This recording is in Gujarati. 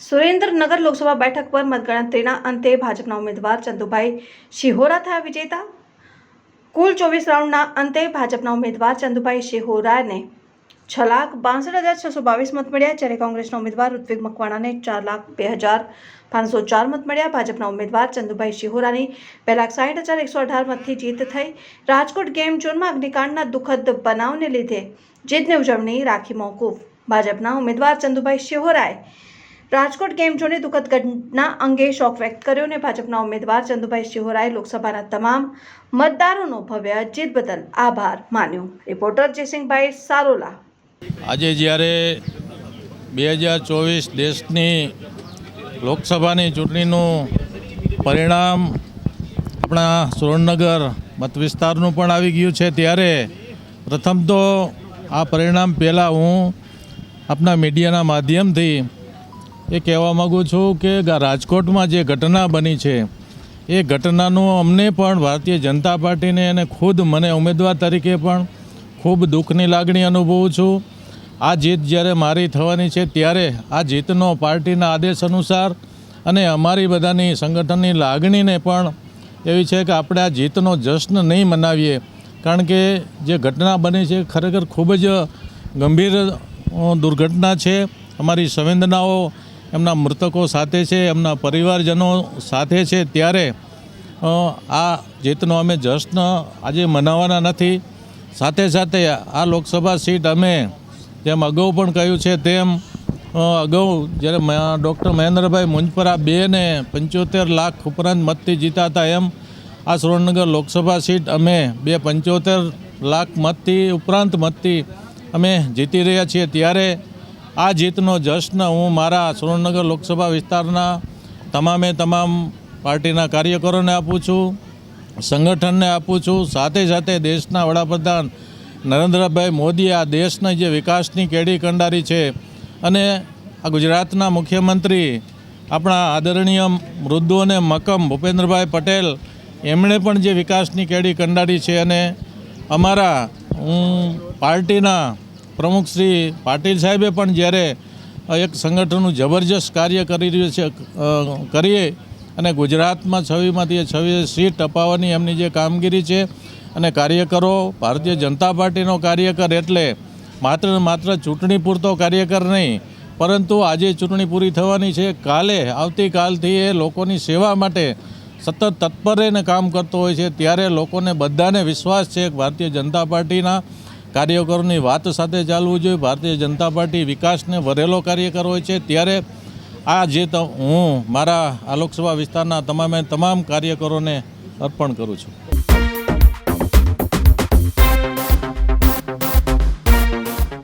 સુરેન્દ્રનગર લોકસભા બેઠક પર મતગણતરીના અંતે ભાજપના ઉમેદવાર ચંદુભાઈ શિહોરા થયા વિજેતા. કુલ ચોવીસ રાઉન્ડના અંતે ભાજપના ઉમેદવાર ચંદુભાઈ શિહોરાને છ લાખ બાસઠ હજાર છસો બાવીસ મત મળ્યા, જ્યારે કોંગ્રેસના ઉમેદવાર ઋત્વિક મકવાણાને ચાર લાખ બે હજાર પાંચસો ચાર મત મળ્યા. ભાજપના ઉમેદવાર ચંદુભાઈ શિહોરાની બે લાખ સાઠ હજાર એકસો અઢાર મતથી જીત થઈ. રાજકોટ ગેમ ઝોનમાં અગ્નિકાંડના દુઃખદ બનાવને લીધે જીતની ઉજવણી રાખી મોકૂફ. ભાજપના ઉમેદવાર ચંદુભાઈ શિહોરાએ રાજકોટ ગેમ ઝોને દુઃખદ ઘટના અંગે શોક વ્યક્ત કર્યો અને ભાજપના ઉમેદવાર ચંદુભાઈ શિહોરાએ લોકસભાના તમામ મતદારોનો ભવ્ય જીત બદલ આભાર માન્યો. રિપોર્ટર જયસિંહભાઈ સારોલા. આજે જ્યારે બે હજાર ચોવીસ દેશની લોકસભાની ચૂંટણીનું પરિણામ આપણા સુરેન્દ્રનગર મત વિસ્તારનું પણ આવી ગયું છે, ત્યારે પ્રથમ તો આ પરિણામ પહેલાં હું આપણા મીડિયાના માધ્યમથી એ કહેવા માગું છું કે રાજકોટમાં જે ઘટના બની છે, એ ઘટનાનું અમને પણ ભારતીય જનતા પાર્ટીને અને ખુદ મને ઉમેદવાર તરીકે પણ ખૂબ દુઃખની લાગણી અનુભવું છું. આ જીત જ્યારે મારી થવાની છે, ત્યારે આ જીતનો પાર્ટીના આદેશ અનુસાર અને અમારી બધાની સંગઠનની લાગણીને પણ એવી છે કે આપણે આ જીતનો જશ્ન નહીં મનાવીએ. કારણ કે જે ઘટના બની છે, ખરેખર ખૂબ જ ગંભીર દુર્ઘટના છે. અમારી સંવેદનાઓ એમના મૃતકો સાથે છે, એમના પરિવારજનો સાથે છે. ત્યારે આ જીતનો અમે જશ્ન આજે મનાવવાના નથી. સાથે સાથે આ લોકસભા સીટ અમે જેમ અગાઉ પણ કહ્યું છે, તેમ અગાઉ જ્યારે ડૉક્ટર મહેન્દ્રભાઈ મુંજપરા બેને પંચોતેર લાખ ઉપરાંત મતથી જીતા હતા એમ, આ સુરેન્દ્રનગર લોકસભા સીટ અમે બે પંચોતેર લાખ મતથી ઉપરાંત મતથી અમે જીતી રહ્યા છીએ. ત્યારે આ જીતનો જશ્ન હું મારા સુરેન્દ્રનગર લોકસભા વિસ્તારના તમામે તમામ પાર્ટીના કાર્યકરોને આપું છું, સંગઠનને આપું છું, સાથે સાથે દેશના વડાપ્રધાન નરેન્દ્રભાઈ મોદીએ આ દેશના જે વિકાસની કેડી કંડારી છે અને આ ગુજરાતના મુખ્યમંત્રી, આપણા આદરણીય મૃદુ અને મક્કમ ભૂપેન્દ્રભાઈ પટેલ, એમણે પણ જે વિકાસની કેડી કંડારી છે અને અમારા, હું પાર્ટીના પ્રમુખ શ્રી પાટીલ સાહેબે પણ જ્યારે એક સંગઠનનું જબરજસ્ત કાર્ય કરી રહ્યું છે કરીએ અને ગુજરાતમાં છવીમાંથી છવી સીટ અપાવવાની એમની જે કામગીરી છે અને કાર્યકરો, ભારતીય જનતા પાર્ટીનો કાર્યકર એટલે માત્ર માત્ર ચૂંટણી પૂરતો કાર્યકર નહીં, પરંતુ આજે ચૂંટણી પૂરી થવાની છે. કાલે, આવતીકાલથી એ લોકોની સેવા માટે સતત તત્પર રહીને કામ કરતો હોય છે. ત્યારે લોકોને બધાને વિશ્વાસ છે ભારતીય જનતા પાર્ટીના કાર્યકરોની વાત સાથે ચાલવું જોઈએ. ભારતીય જનતા પાર્ટી વિકાસને વરેલો કાર્યકર હોય છે. ત્યારે આ જે હું મારા આ લોકસભા વિસ્તારના તમામે તમામ કાર્યકરોને અર્પણ કરું છું.